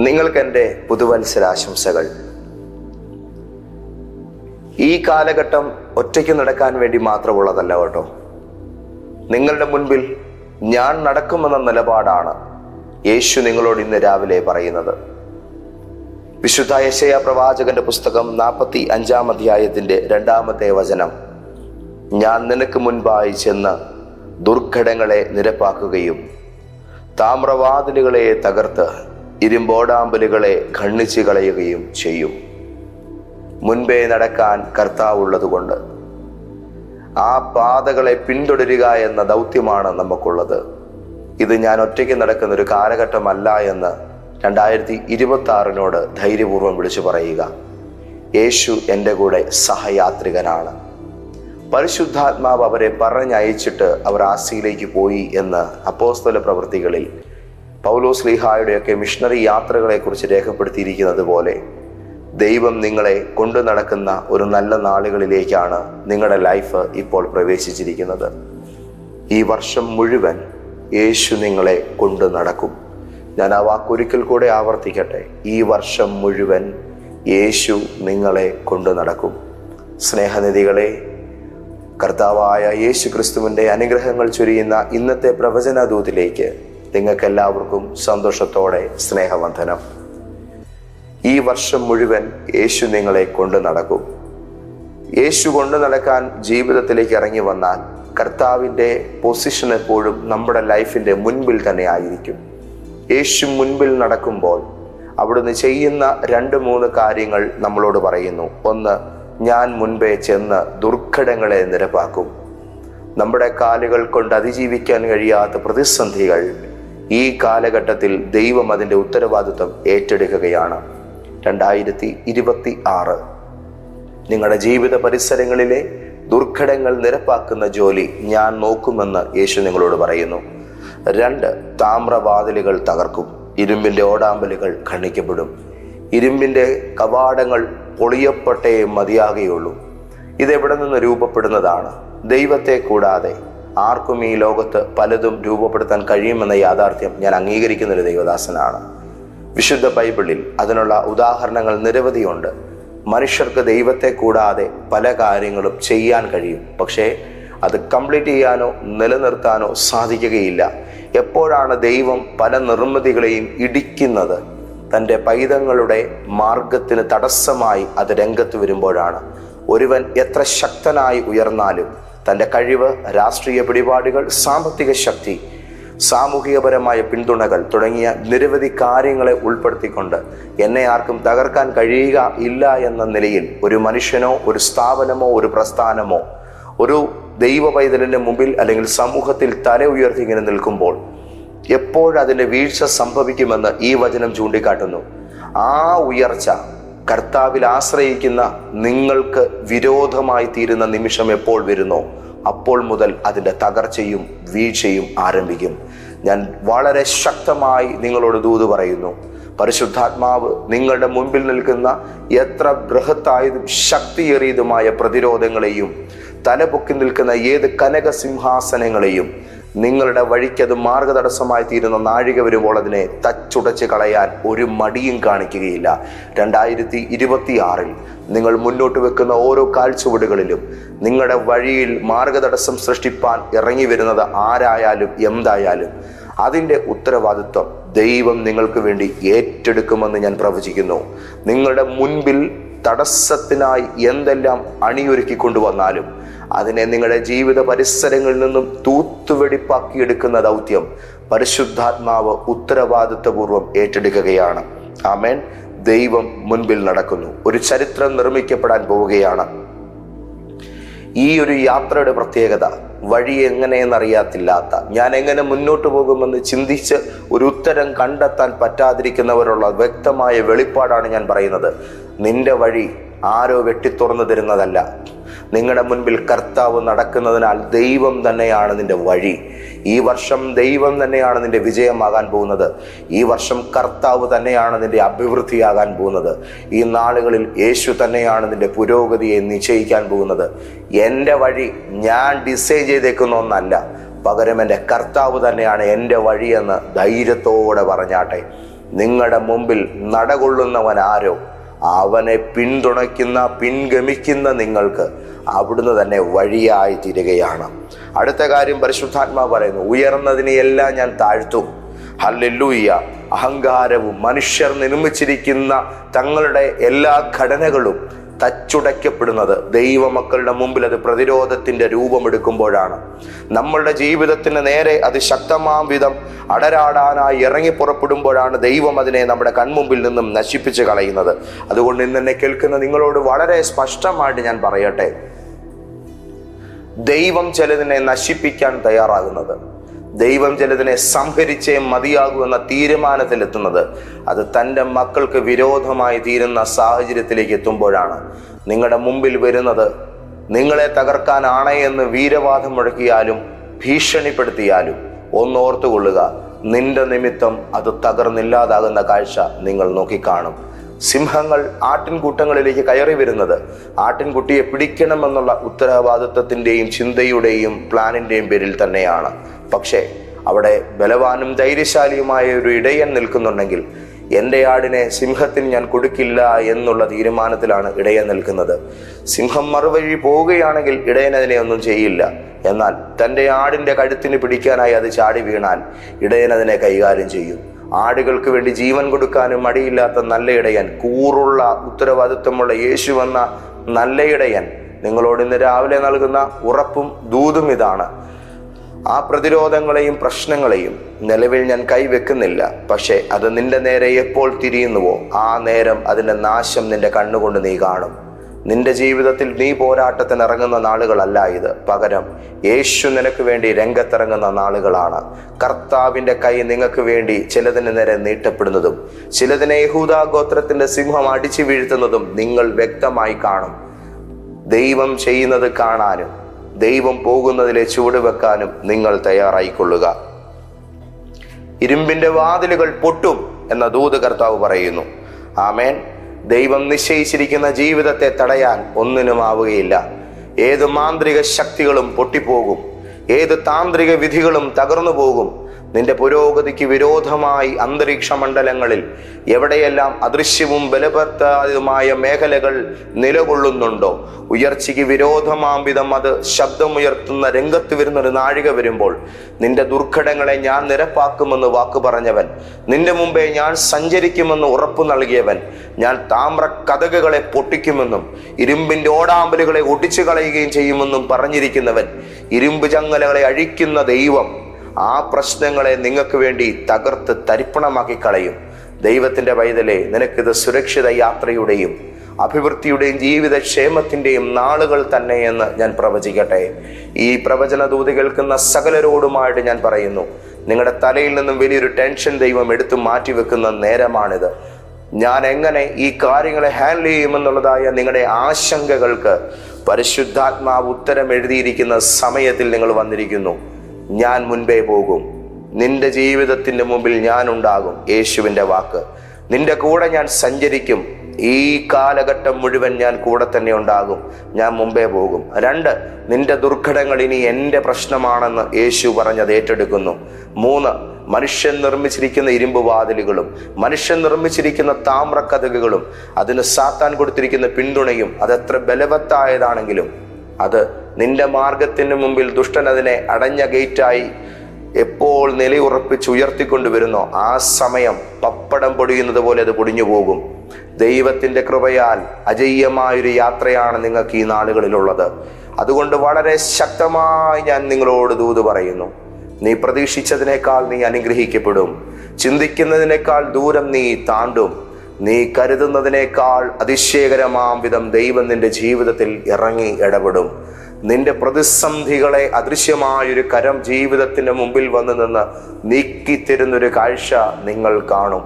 നിങ്ങൾക്ക് എന്റെ പുതുവത്സരാശംസകൾ. ഈ കാലഘട്ടം ഒറ്റയ്ക്ക് നടക്കാൻ വേണ്ടി മാത്രമുള്ളതല്ല കേട്ടോ. നിങ്ങളുടെ മുൻപിൽ ഞാൻ നടക്കുമെന്ന നിലപാടാണ് യേശു നിങ്ങളോട് ഇന്ന് രാവിലെ പറയുന്നത്. വിശുദ്ധ യശയ പ്രവാചകന്റെ പുസ്തകം നാൽപ്പത്തി അഞ്ചാം അധ്യായത്തിന്റെ രണ്ടാമത്തെ വചനം. ഞാൻ നിനക്ക് മുൻപായി ചെന്ന് ദുർഘടങ്ങളെ നിരപ്പാക്കുകയും താമ്രവാതിലുകളെ തകർത്ത് ഇരുമ്പോടാമ്പലുകളെ ഖണ്ണിച്ചു കളയുകയും ചെയ്യും. മുൻപേ നടക്കാൻ കർത്താവുള്ളതുകൊണ്ട്. ആ പാതകളെ പിന്തുടരുക എന്ന ദൗത്യമാണ് നമുക്കുള്ളത്. ഇത് ഞാൻ ഒറ്റയ്ക്ക് നടക്കുന്ന ഒരു കാലഘട്ടമല്ല എന്ന് രണ്ടായിരത്തി ഇരുപത്തി ആറിനോട് ധൈര്യപൂർവം വിളിച്ചു പറയുക. യേശു എന്റെ കൂടെ സഹയാത്രികനാണ്. പരിശുദ്ധാത്മാവ് അവരെ പറഞ്ഞയച്ചിട്ട് അവർ ആസിയിലേക്ക് പോയി എന്ന് അപ്പോസ്തല പ്രവൃത്തികളിൽ പൗലോസ് സ്ലീഹായുടെയൊക്കെ മിഷണറി യാത്രകളെക്കുറിച്ച് രേഖപ്പെടുത്തിയിരിക്കുന്നത് പോലെ ദൈവം നിങ്ങളെ കൊണ്ടു നടക്കുന്ന ഒരു നല്ല നാളുകളിലേക്കാണ് നിങ്ങളുടെ ലൈഫ് ഇപ്പോൾ പ്രവേശിച്ചിരിക്കുന്നത്. ഈ വർഷം മുഴുവൻ യേശു നിങ്ങളെ കൊണ്ടു നടക്കും. ഞാൻ ആ വാക്കൊരിക്കൽ കൂടെ ആവർത്തിക്കട്ടെ. ഈ വർഷം മുഴുവൻ യേശു നിങ്ങളെ കൊണ്ടു നടക്കും. സ്നേഹനിധികളെ കർത്താവായ യേശു ക്രിസ്തുവിന്റെ അനുഗ്രഹങ്ങൾ ചൊരിയുന്ന ഇന്നത്തെ പ്രവചനദൂതിലേക്ക് നിങ്ങൾക്കെല്ലാവർക്കും സന്തോഷത്തോടെ സ്നേഹവന്ദനം. ഈ വർഷം മുഴുവൻ യേശു നിങ്ങളെ കൊണ്ട് നടക്കും. യേശു കൊണ്ട് നടക്കാൻ ജീവിതത്തിലേക്ക് ഇറങ്ങി വന്നാൽ കർത്താവിന്റെ പൊസിഷൻ എപ്പോഴും നമ്മുടെ ലൈഫിന്റെ മുൻപിൽ തന്നെ ആയിരിക്കും. യേശു മുൻപിൽ നടക്കുമ്പോൾ അവിടുന്ന് ചെയ്യുന്ന രണ്ട് മൂന്ന് കാര്യങ്ങൾ നമ്മളോട് പറയുന്നു. ഒന്ന് ഞാൻ മുൻപേ ചെന്ന് ദുർഘടങ്ങളെ നിരപ്പാക്കും. നമ്മുടെ കാലുകൾ കൊണ്ട് അതിജീവിക്കാൻ കഴിയാത്ത പ്രതിസന്ധികൾ ഈ കാലഘട്ടത്തിൽ ദൈവം അതിന്റെ ഉത്തരവാദിത്വം ഏറ്റെടുക്കുകയാണ്. രണ്ടായിരത്തി ഇരുപത്തി ആറ് നിങ്ങളുടെ ജീവിത പരിസരങ്ങളിലെ ദുർഘടങ്ങൾ നിരപ്പാക്കുന്ന ജോലി ഞാൻ നോക്കുമെന്ന് യേശു നിങ്ങളോട് പറയുന്നു. രണ്ട് താമ്രവാതിലുകൾ തകർക്കും. ഇരുമ്പിന്റെ ഓടാമ്പലുകൾ ഖണ്ഡിക്കപ്പെടും. ഇരുമ്പിന്റെ കവാടങ്ങൾ പൊളിയപ്പെട്ടേ മതിയാകുകയുള്ളൂ ഇതെവിടെ നിന്ന് രൂപപ്പെടുന്നതാണ്? ദൈവത്തെ കൂടാതെ ആർക്കും ഈ ലോകത്ത് പലതും രൂപപ്പെടുത്താൻ കഴിയുമെന്ന യാഥാർത്ഥ്യം ഞാൻ അംഗീകരിക്കുന്ന ഒരു ദൈവദാസനാണ്. വിശുദ്ധ ബൈബിളിൽ അതിനുള്ള ഉദാഹരണങ്ങൾ നിരവധിയുണ്ട്. മനുഷ്യർക്ക് ദൈവത്തെ കൂടാതെ പല കാര്യങ്ങളും ചെയ്യാൻ കഴിയും. പക്ഷേ അത് കംപ്ലീറ്റ് ചെയ്യാനോ നിലനിർത്താനോ സാധിക്കുകയില്ല. എപ്പോഴാണ് ദൈവം പല നിർമ്മിതികളെയും ഇടിക്കുന്നത്? തന്റെ പൈതങ്ങളുടെ മാർഗത്തിന് തടസ്സമായി അത് രംഗത്ത് വരുമ്പോഴാണ്. ഒരുവൻ എത്ര ശക്തനായി ഉയർന്നാലും തന്റെ കഴിവ് രാഷ്ട്രീയ പിടിപാടുകൾ സാമ്പത്തിക ശക്തി സാമൂഹികപരമായ പിന്തുണകൾ തുടങ്ങിയ നിരവധി കാര്യങ്ങളെ ഉൾപ്പെടുത്തിക്കൊണ്ട് എന്നെ ആർക്കും തകർക്കാൻ കഴിയുക ഇല്ല എന്ന നിലയിൽ ഒരു മനുഷ്യനോ ഒരു സ്ഥാപനമോ ഒരു പ്രസ്ഥാനമോ ഒരു ദൈവ പൈതലിന്റെ മുമ്പിൽ അല്ലെങ്കിൽ സമൂഹത്തിൽ തല ഉയർത്തി ഇങ്ങനെ നിൽക്കുമ്പോൾ എപ്പോഴതിന്റെ വീഴ്ച സംഭവിക്കുമെന്ന് ഈ വചനം ചൂണ്ടിക്കാട്ടുന്നു. ആ ഉയർച്ച കർത്താവിൽ ആശ്രയിക്കുന്ന നിങ്ങൾക്ക് വിരോധമായി തീരുന്ന നിമിഷം എപ്പോൾ വരുന്നോ അപ്പോൾ മുതൽ അതിന്റെ തകർച്ചയും വീഴ്ചയും ആരംഭിക്കും. ഞാൻ വളരെ ശക്തമായി നിങ്ങളോട് ദൂത് പറയുന്നു. പരിശുദ്ധാത്മാവ് നിങ്ങളുടെ മുമ്പിൽ നിൽക്കുന്ന എത്ര ബൃഹത്തായതും ശക്തിയേറിയതുമായ പ്രതിരോധങ്ങളെയും തലപൊക്കി നിൽക്കുന്ന ഏത് കനക സിംഹാസനങ്ങളെയും നിങ്ങളുടെ വഴിക്കത് മാർഗതടസ്സമായി തീരുന്ന നാഴിക വരുമ്പോൾ അതിനെ തച്ചുടച്ച് കളയാൻ ഒരു മടിയും കാണിക്കുകയില്ല. രണ്ടായിരത്തി ഇരുപത്തി ആറിൽ നിങ്ങൾ മുന്നോട്ട് വെക്കുന്ന ഓരോ കാഴ്ചവടുകളിലും നിങ്ങളുടെ വഴിയിൽ മാർഗതടസ്സം സൃഷ്ടിപ്പാൻ ഇറങ്ങി വരുന്നത് ആരായാലും എന്തായാലും അതിന്റെ ഉത്തരവാദിത്വം ദൈവം നിങ്ങൾക്ക് വേണ്ടി ഏറ്റെടുക്കുമെന്ന് ഞാൻ പ്രവചിക്കുന്നു. നിങ്ങളുടെ മുൻപിൽ തടസ്സത്തിനായി എന്തെല്ലാം അണിയൊരുക്കി കൊണ്ടുവന്നാലും അതിനെ നിങ്ങളുടെ ജീവിത പരിസരങ്ങളിൽ നിന്നും തൂത്തുവെടിപ്പാക്കിയെടുക്കുന്ന ദൗത്യം പരിശുദ്ധാത്മാവ് ഉത്തരവാദിത്വപൂർവം ഏറ്റെടുക്കുകയാണ്. ആമേൻ. ദൈവം മുൻപിൽ നടക്കുന്നു. ഒരു ചരിത്രം നിർമ്മിക്കപ്പെടാൻ പോവുകയാണ്. ഈ ഒരു യാത്രയുടെ പ്രത്യേകത വഴി എങ്ങനെയെന്നറിയാത്തില്ലാത്ത ഞാൻ എങ്ങനെ മുന്നോട്ട് പോകുമെന്ന് ചിന്തിച്ച് ഒരു ഉത്തരം കണ്ടെത്താൻ പറ്റാതിരിക്കുന്നവരുള്ള വ്യക്തമായ വെളിപ്പാടാണ് ഞാൻ പറയുന്നത്. നിന്റെ വഴി ആരോ വെട്ടിത്തുറന്നു തരുന്നതല്ല. നിങ്ങളുടെ മുൻപിൽ കർത്താവ് നടക്കുന്നതിനാൽ ദൈവം തന്നെയാണ് നിന്റെ വഴി. ഈ വർഷം ദൈവം തന്നെയാണ് നിന്റെ വിജയമാകാൻ പോകുന്നത്. ഈ വർഷം കർത്താവ് തന്നെയാണ് നിന്റെ അഭിവൃദ്ധിയാകാൻ പോകുന്നത്. ഈ നാളുകളിൽ യേശു തന്നെയാണ് നിന്റെ പുരോഗതിയെ നിശ്ചയിക്കാൻ പോകുന്നത്. എന്റെ വഴി ഞാൻ ഡിസൈൻ ചെയ്തേക്കുന്ന ഒന്നല്ല. പകരം എന്റെ കർത്താവ് തന്നെയാണ് എന്റെ വഴിയെന്ന് ധൈര്യത്തോടെ പറഞ്ഞാട്ടെ. നിങ്ങളുടെ മുമ്പിൽ നടകൊള്ളുന്നവൻ ആരോ അവനെ പിന്തുണയ്ക്കുന്ന പിൻഗമിക്കുന്ന നിങ്ങൾക്ക് അവിടുന്ന് തന്നെ വഴിയായി തീരുകയാണ്. അടുത്ത കാര്യം പരിശുദ്ധാത്മാ പറയുന്നു ഉയർന്നതിനെയെല്ലാം ഞാൻ താഴ്ത്തും. ഹല്ലെല്ലൂയ്യ അഹങ്കാരവും മനുഷ്യർ നിർമ്മിച്ചിരിക്കുന്ന തങ്ങളുടെ എല്ലാ ഘടനകളും തച്ചുടയ്ക്കപ്പെടുന്നത്. ദൈവമക്കളുടെ മുമ്പിൽ അത് പ്രതിരോധത്തിന്റെ രൂപമെടുക്കുമ്പോഴാണ്. നമ്മളുടെ ജീവിതത്തിന് നേരെ അത് ശക്തമാം വിധം അടരാടാനായി ഇറങ്ങി പുറപ്പെടുമ്പോഴാണ് ദൈവം അതിനെ നമ്മുടെ കൺമുമ്പിൽ നിന്നും നശിപ്പിച്ച് കളയുന്നത്. അതുകൊണ്ട് ഇന്ന് എന്നെ കേൾക്കുന്ന നിങ്ങളോട് വളരെ സ്പഷ്ടമായിട്ട് ഞാൻ പറയട്ടെ. ദൈവം ചിലതിനെ നശിപ്പിക്കാൻ തയ്യാറാകുന്നത്. ദൈവം ചിലതിനെ സംഹരിച്ചേ മതിയാകൂ എന്ന തീരുമാനത്തിലെത്തുന്നത് അത് തന്റെ മക്കൾക്ക് വിരോധമായി തീരുന്ന സാഹചര്യത്തിലേക്ക് എത്തുമ്പോഴാണ്. നിങ്ങളുടെ മുമ്പിൽ വരുന്നത് നിങ്ങളെ തകർക്കാനാണ് എന്ന് വീരവാദം മുഴക്കിയാലും ഭീഷണിപ്പെടുത്തിയാലും ഒന്നോർത്തുകൊള്ളുക നിന്റെ നിമിത്തം അത് തകർന്നില്ലാതാകുന്ന കാഴ്ച നിങ്ങൾ നോക്കിക്കാണും. സിംഹങ്ങൾ ആട്ടിൻകൂട്ടങ്ങളിലേക്ക് കയറി വരുന്നത് ആട്ടിൻകുട്ടിയെ പിടിക്കണമെന്നുള്ള ഉത്തരവാദിത്വത്തിന്റെയും ചിന്തയുടെയും പ്ലാനിന്റെയും പേരിൽ തന്നെയാണ്. പക്ഷേ അവിടെ ബലവാനും ധൈര്യശാലിയുമായ ഒരു ഇടയൻ നിൽക്കുന്നുണ്ടെങ്കിൽ എന്റെ ആടിനെ സിംഹത്തിന് ഞാൻ കൊടുക്കില്ല എന്നുള്ള തീരുമാനത്തിലാണ് ഇടയൻ നിൽക്കുന്നത്. സിംഹം മറുവഴി പോവുകയാണെങ്കിൽ ഇടയൻ അതിനെ ഒന്നും ചെയ്യില്ല. എന്നാൽ തന്റെ ആടിന്റെ കഴുത്തിന് പിടിക്കാനായി അത് ചാടി വീണാൽ ഇടയൻ അതിനെ കൈകാര്യം ചെയ്യും. ആടുകൾക്ക് വേണ്ടി ജീവൻ കൊടുക്കാനും മടിയില്ലാത്ത നല്ല ഇടയൻ കൂറുള്ള ഉത്തരവാദിത്വമുള്ള യേശു എന്ന നല്ല ഇടയൻ നിങ്ങളോട് ഇന്ന് രാവിലെ നൽകുന്ന ഉറപ്പും ദൂതും ഇതാണ്. ആ പ്രതിരോധങ്ങളെയും പ്രശ്നങ്ങളെയും നിലവിൽ ഞാൻ കൈവെക്കുന്നില്ല. പക്ഷേ അത് നിന്റെ നേരെ എപ്പോൾ തിരിയുന്നുവോ ആ നേരം അതിന്റെ നാശം നിന്റെ കണ്ണുകൊണ്ട് നീ കാണും. നിന്റെ ജീവിതത്തിൽ നീ പോരാട്ടത്തിന് ഇറങ്ങുന്ന നാളുകളല്ല ഇത്. പകരം യേശു നിനക്ക് വേണ്ടി രംഗത്തിറങ്ങുന്ന നാളുകളാണ്. കർത്താവിന്റെ കൈ നിങ്ങൾക്ക് വേണ്ടി ചിലതിന് നേരെ നീട്ടപ്പെടുന്നതും ചിലതിനെ യഹൂദാ ഗോത്രത്തിന്റെ സിംഹം അടിച്ചു വീഴ്ത്തുന്നതും നിങ്ങൾ വ്യക്തമായി കാണും. ദൈവം ചെയ്യുന്നത് കാണാനും ദൈവം പോകുന്നതിലെ ചുവട് വെക്കാനും നിങ്ങൾ തയ്യാറായിക്കൊള്ളുക. ഇരുമ്പിന്റെ വാതിലുകൾ പൊട്ടും എന്ന ദൂത് കർത്താവ് പറയുന്നു. ആമേൻ. ദൈവം നിശ്ചയിച്ചിരിക്കുന്ന ജീവിതത്തെ തടയാൻ ഒന്നിനും ആവുകയില്ല. ഏത് മാന്ത്രിക ശക്തികളും പൊട്ടിപ്പോകും. ഏത് താന്ത്രിക വിധികളും തകർന്നു പോകും. നിന്റെ പുരോഗതിക്ക് വിരോധമായി അന്തരീക്ഷ മണ്ഡലങ്ങളിൽ എവിടെയെല്ലാം അദൃശ്യവും ബലപ്പെടുത്താതുമായ മേഖലകൾ നിലകൊള്ളുന്നുണ്ടോ? ഉയർച്ചയ്ക്ക് വിരോധമാം വിധം അത് ശബ്ദമുയർത്തുന്ന രംഗത്ത് വരുന്നൊരു നാഴിക വരുമ്പോൾ നിന്റെ ദുർഘടങ്ങളെ ഞാൻ നിരപ്പാക്കുമെന്ന് വാക്ക് പറഞ്ഞവൻ. നിന്റെ മുമ്പേ ഞാൻ സഞ്ചരിക്കുമെന്ന് ഉറപ്പു നൽകിയവൻ. ഞാൻ താമ്ര കഥകുകളെ പൊട്ടിക്കുമെന്നും ഇരുമ്പിന്റെ ഓടാമ്പലുകളെ ഒടിച്ചു കളയുകയും ചെയ്യുമെന്നും പറഞ്ഞിരിക്കുന്നവൻ. ഇരുമ്പ് ചങ്ങലകളെ അഴിക്കുന്ന ദൈവം ആ പ്രശ്നങ്ങളെ നിങ്ങൾക്ക് വേണ്ടി തകർത്ത് തരിപ്പണമാക്കി കളയും. ദൈവത്തിന്റെ പൈതലെ നിനക്കിത് സുരക്ഷിത യാത്രയുടെയും അഭിവൃദ്ധിയുടെയും ജീവിതക്ഷേമത്തിന്റെയും നാളുകൾ തന്നെ എന്ന് ഞാൻ പ്രവചിക്കട്ടെ. ഈ പ്രവചന ദൂതി കേൾക്കുന്ന സകലരോടുമായിട്ട് ഞാൻ പറയുന്നു നിങ്ങളുടെ തലയിൽ നിന്നും വലിയൊരു ടെൻഷൻ ദൈവം എടുത്തു മാറ്റി വെക്കുന്ന നേരമാണിത്. ഞാൻ എങ്ങനെ ഈ കാര്യങ്ങളെ ഹാൻഡിൽ ചെയ്യുമെന്നുള്ളതായ നിങ്ങളുടെ ആശങ്കകൾക്ക് പരിശുദ്ധാത്മാവ് ഉത്തരം എഴുതിയിരിക്കുന്ന സമയത്തിൽ നിങ്ങൾ വന്നിരിക്കുന്നു. ഞാൻ മുൻപേ പോകും. നിന്റെ ജീവിതത്തിന്റെ മുമ്പിൽ ഞാൻ ഉണ്ടാകും യേശുവിന്റെ വാക്ക്. നിന്റെ കൂടെ ഞാൻ സഞ്ചരിക്കും. ഈ കാലഘട്ടം മുഴുവൻ ഞാൻ കൂടെ തന്നെ ഉണ്ടാകും. ഞാൻ മുമ്പേ പോകും. രണ്ട് നിന്റെ ദുർഘടങ്ങൾ ഇനി എന്റെ പ്രശ്നമാണെന്ന് യേശു പറഞ്ഞത് ഏറ്റെടുക്കുന്നു. മൂന്ന് മനുഷ്യൻ നിർമ്മിച്ചിരിക്കുന്ന ഇരുമ്പ് വാതിലുകളും മനുഷ്യൻ നിർമ്മിച്ചിരിക്കുന്ന താമ്രക്കഥകുകളും അതിന് സാത്താൻ കൊടുത്തിരിക്കുന്ന പിന്തുണയും അതെത്ര ബലവത്തായതാണെങ്കിലും അത് നിന്റെ മാർഗത്തിന് മുമ്പിൽ ദുഷ്ടൻ അതിനെ അടഞ്ഞ ഗേറ്റായി എപ്പോൾ നിലയുറപ്പിച്ച് ഉയർത്തിക്കൊണ്ടുവരുന്നോ ആ സമയം പപ്പടം പൊടിയുന്നത് പോലെ അത് പൊടിഞ്ഞു പോകും ദൈവത്തിന്റെ കൃപയാൽ അജയ്യമായൊരു യാത്രയാണ് നിങ്ങൾക്ക് ഈ നാളുകളിലുള്ളത്. അതുകൊണ്ട് വളരെ ശക്തമായി ഞാൻ നിങ്ങളോട് ദൂത് പറയുന്നു. നീ പ്രതീക്ഷിച്ചതിനേക്കാൾ നീ അനുഗ്രഹിക്കപ്പെടും. ചിന്തിക്കുന്നതിനേക്കാൾ ദൂരം നീ താണ്ടും. നീ കരുതുന്നതിനേക്കാൾ അതിശയകരമാം വിധം ദൈവം നിന്റെ ജീവിതത്തിൽ ഇറങ്ങി ഇടപെടും. നിന്റെ പ്രതിസന്ധികളെ അദൃശ്യമായൊരു കരം ജീവിതത്തിന്റെ മുമ്പിൽ വന്നു നിന്ന് നീക്കിത്തരുന്നൊരു കാഴ്ച നിങ്ങൾ കാണും.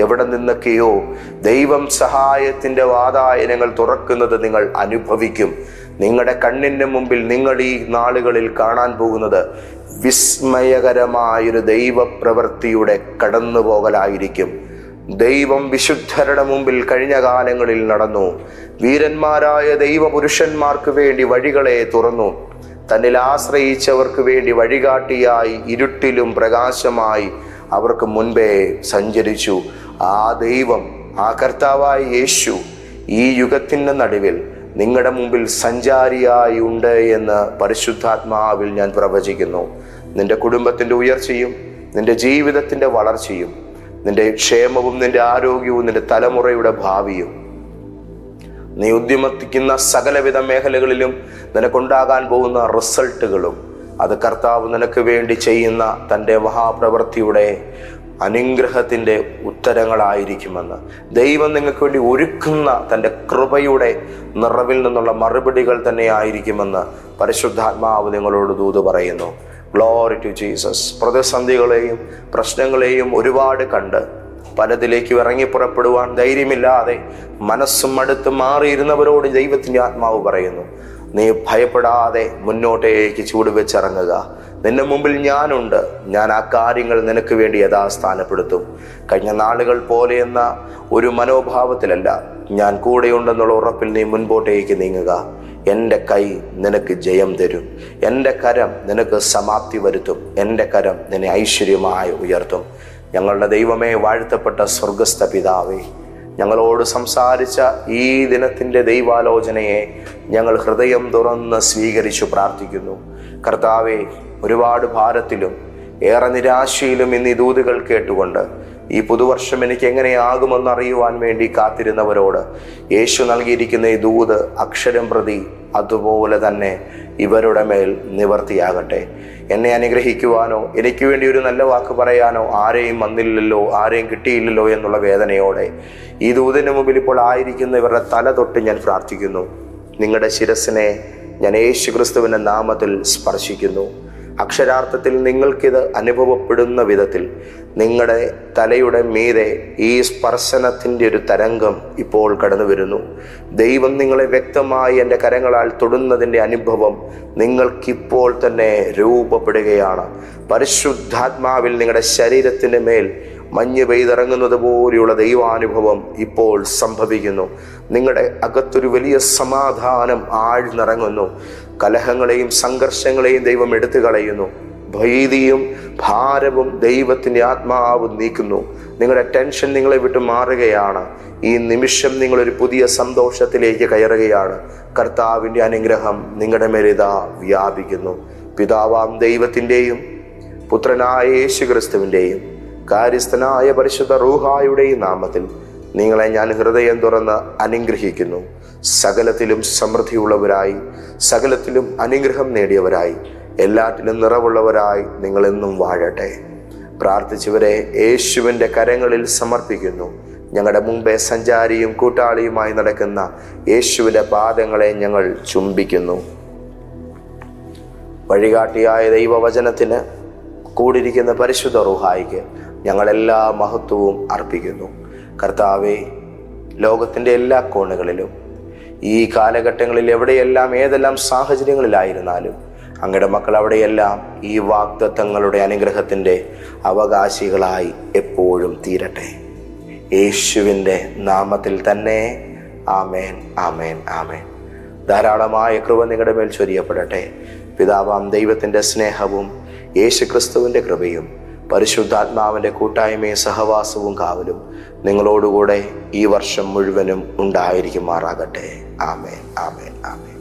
എവിടെ നിന്നൊക്കെയോ ദൈവം സഹായത്തിന്റെ വാതായനങ്ങൾ തുറക്കുന്നത് നിങ്ങൾ അനുഭവിക്കും. നിങ്ങളുടെ കണ്ണിന്റെ മുമ്പിൽ നിങ്ങൾ ഈ നാളുകളിൽ കാണാൻ പോകുന്നത് വിസ്മയകരമായൊരു ദൈവപ്രവൃത്തിയുടെ കടന്നുപോകലായിരിക്കും. ദൈവം വിശുദ്ധരുടെ മുമ്പിൽ കഴിഞ്ഞ കാലങ്ങളിൽ നടന്നു. വീരന്മാരായ ദൈവപുരുഷന്മാർക്ക് വേണ്ടി വഴികളെ തുറന്നു. തന്നിൽ ആശ്രയിച്ചവർക്ക് വേണ്ടി വഴികാട്ടിയായി ഇരുട്ടിലും പ്രകാശമായി അവർക്ക് മുൻപേ സഞ്ചരിച്ചു. ആ ദൈവം ആ കർത്താവായ യേശു ഈ യുഗത്തിന്റെ നടുവിൽ നിങ്ങളുടെ മുമ്പിൽ സഞ്ചാരിയായി ഉണ്ട് എന്ന് പരിശുദ്ധാത്മാവിൽ ഞാൻ പ്രവചിക്കുന്നു. നിന്റെ കുടുംബത്തിന്റെ ഉയർച്ചയും നിന്റെ ജീവിതത്തിന്റെ വളർച്ചയും നിന്റെ ക്ഷേമവും നിന്റെ ആരോഗ്യവും നിന്റെ തലമുറയുടെ ഭാവിയും. നീ ഉദ്യമത്തിക്കുന്ന സകലവിധ മേഖലകളിലും നിനക്കുണ്ടാകാൻ പോകുന്ന റിസൾട്ടുകളും അത് കർത്താവ് നിനക്ക് വേണ്ടി ചെയ്യുന്ന തന്റെ മഹാപ്രവൃത്തിയുടെ അനുഗ്രഹത്തിന്റെ ഉത്തരങ്ങളായിരിക്കുമെന്ന്. ദൈവം നിങ്ങൾക്ക് വേണ്ടി ഒരുക്കുന്ന തന്റെ കൃപയുടെ നിറവിൽ നിന്നുള്ള മറുപടികൾ തന്നെ ആയിരിക്കുമെന്ന് പരിശുദ്ധാത്മാവ് നിങ്ങളോട് ദൂത് പറയുന്നു. ഗ്ലോറി ടു ജീസസ് പ്രതിസന്ധികളെയും പ്രശ്നങ്ങളെയും ഒരുപാട് കണ്ട് പലതിലേക്ക് ഇറങ്ങി പുറപ്പെടുവാൻ ധൈര്യമില്ലാതെ മനസ്സും അടുത്ത് മാറിയിരുന്നവരോട് ദൈവത്തിന്റെ ആത്മാവ് പറയുന്നു. നീ ഭയപ്പെടാതെ മുന്നോട്ടേക്ക് ചൂടുവെച്ചിറങ്ങുക നിന്റെ മുമ്പിൽ ഞാനുണ്ട്. ഞാൻ ആ കാര്യങ്ങൾ നിനക്ക് വേണ്ടി യഥാസ്ഥാനപ്പെടുത്തും. കഴിഞ്ഞ നാളുകൾ പോലെ എന്ന ഒരു മനോഭാവത്തിലല്ല. ഞാൻ കൂടെയുണ്ടെന്നുള്ള ഉറപ്പിൽ നീ മുൻപോട്ടേക്ക് നീങ്ങുക. എന്റെ കൈ നിനക്ക് ജയം തരും. എന്റെ കരം നിനക്ക് സമാപ്തി വരുത്തും. എന്റെ കരം നിന്നെ ഐശ്വര്യമായി ഉയർത്തും. ഞങ്ങളുടെ ദൈവമേ വാഴ്ത്തപ്പെട്ട സ്വർഗസ്ഥ പിതാവേ ഞങ്ങളോട് സംസാരിച്ച ഈ ദിനത്തിന്റെ ദൈവാലോചനയെ ഞങ്ങൾ ഹൃദയം തുറന്ന് സ്വീകരിച്ചു പ്രാർത്ഥിക്കുന്നു. കർത്താവെ ഒരുപാട് ഭാരത്തിലും ഏറെ നിരാശയിലും ഇന്ന് ഈ ദൂതുകൾ കേട്ടുകൊണ്ട് ഈ പുതുവർഷം എനിക്ക് എങ്ങനെയാകുമെന്ന് അറിയുവാൻ വേണ്ടി കാത്തിരുന്നവരോട് യേശു നൽകിയിരിക്കുന്ന ഈ ദൂത് അക്ഷരം പ്രതി അതുപോലെ തന്നെ ഇവരുടെ മേൽ നിവർത്തിയാകട്ടെ. എന്നെ അനുഗ്രഹിക്കുവാനോ എനിക്ക് വേണ്ടി ഒരു നല്ല വാക്ക് പറയാനോ ആരെയും വന്നില്ലല്ലോ ആരെയും കിട്ടിയില്ലല്ലോ എന്നുള്ള വേദനയോടെ ഈ ദൂതിന് മുമ്പിൽ ഇപ്പോൾ ആയിരിക്കുന്ന ഇവരുടെ തല തൊട്ട് ഞാൻ പ്രാർത്ഥിക്കുന്നു. നിങ്ങളുടെ ശിരസിനെ ഞാൻ യേശു ക്രിസ്തുവിന്റെ നാമത്തിൽ സ്പർശിക്കുന്നു. അക്ഷരാർത്ഥത്തിൽ നിങ്ങൾക്കിത് അനുഭവപ്പെടുന്ന വിധത്തിൽ നിങ്ങളുടെ തലയുടെ മീതെ ഈ സ്പർശനത്തിന്റെ ഒരു തരംഗം ഇപ്പോൾ കടന്നു വരുന്നു. ദൈവം നിങ്ങളെ വ്യക്തമായി എന്റെ കരങ്ങളാൽ തൊടുന്നതിന്റെ അനുഭവം നിങ്ങൾക്കിപ്പോൾ തന്നെ രൂപപ്പെടുകയാണ്. പരിശുദ്ധാത്മാവിൽ നിങ്ങളുടെ ശരീരത്തിന്റെ മേൽ മഞ്ഞ് പെയ്തിറങ്ങുന്നത് പോലെയുള്ള ദൈവാനുഭവം ഇപ്പോൾ സംഭവിക്കുന്നു. നിങ്ങളുടെ അകത്തൊരു വലിയ സമാധാനം ആഴ്ന്നിറങ്ങുന്നു. കലഹങ്ങളെയും സംഘർഷങ്ങളെയും ദൈവം എടുത്തു കളയുന്നു. ഭീതിയും ഭാരവും ദൈവത്തിന്റെ ആത്മാവ് നീക്കുന്നു. നിങ്ങളുടെ ടെൻഷൻ നിങ്ങളെ വിട്ട് മാറുകയാണ്. ഈ നിമിഷം നിങ്ങളൊരു പുതിയ സന്തോഷത്തിലേക്ക് കയറുകയാണ്. കർത്താവിന്റെ അനുഗ്രഹം നിങ്ങളുടെ മേലിതാ വ്യാപിക്കുന്നു. പിതാവാം ദൈവത്തിന്റെയും പുത്രനായ യേശു ക്രിസ്തുവിന്റെയും കാര്യസ്ഥനായ പരിശുദ്ധ റൂഹായുടെയും നാമത്തിൽ നിങ്ങളെ ഞാൻ ഹൃദയം തുറന്ന് അനുഗ്രഹിക്കുന്നു. സകലത്തിലും സമൃദ്ധിയുള്ളവരായി സകലത്തിലും അനുഗ്രഹം നേടിയവരായി എല്ലാറ്റിലും നിറവുള്ളവരായി നിങ്ങളെന്നും വാഴട്ടെ. പ്രാർത്ഥിച്ചവരെ യേശുവിന്റെ കരങ്ങളിൽ സമർപ്പിക്കുന്നു. ഞങ്ങളുടെ മുമ്പേ സഞ്ചാരിയും കൂട്ടാളിയുമായി നടക്കുന്ന യേശുവിന്റെ പാദങ്ങളെ ഞങ്ങൾ ചുംബിക്കുന്നു. വഴികാട്ടിയായ ദൈവവചനത്തിന് കൂടിയിരിക്കുന്ന പരിശുദ്ധ റുഹായിക്ക് ഞങ്ങളെല്ലാ മഹത്വവും അർപ്പിക്കുന്നു. കർത്താവെ ലോകത്തിന്റെ എല്ലാ കോണുകളിലും ഈ കാലഘട്ടങ്ങളിൽ എവിടെയെല്ലാം ഏതെല്ലാം സാഹചര്യങ്ങളിലായിരുന്നാലും അങ്ങയുടെ മക്കൾ അവിടെയെല്ലാം ഈ വാഗ്ദത്തങ്ങളുടെ അനുഗ്രഹത്തിന്റെ അവകാശികളായി എപ്പോഴും തീരട്ടെ. യേശുവിന്റെ നാമത്തിൽ തന്നെ ആമേൻ ആമേൻ ആമേൻ. ധാരാളമായ കൃപ നിങ്ങളുടെ മേൽ ചൊരിയപ്പെടട്ടെ. പിതാവാം ദൈവത്തിന്റെ സ്നേഹവും യേശുക്രിസ്തുവിന്റെ കൃപയും പരിശുദ്ധാത്മാവിന്റെ കൂട്ടായ്മയും സഹവാസവും കാവലും നിങ്ങളോടുകൂടെ ഈ വർഷം മുഴുവനും ഉണ്ടായിരിക്കുമാറാകട്ടെ. ആമേൻ ആമേൻ ആമേൻ.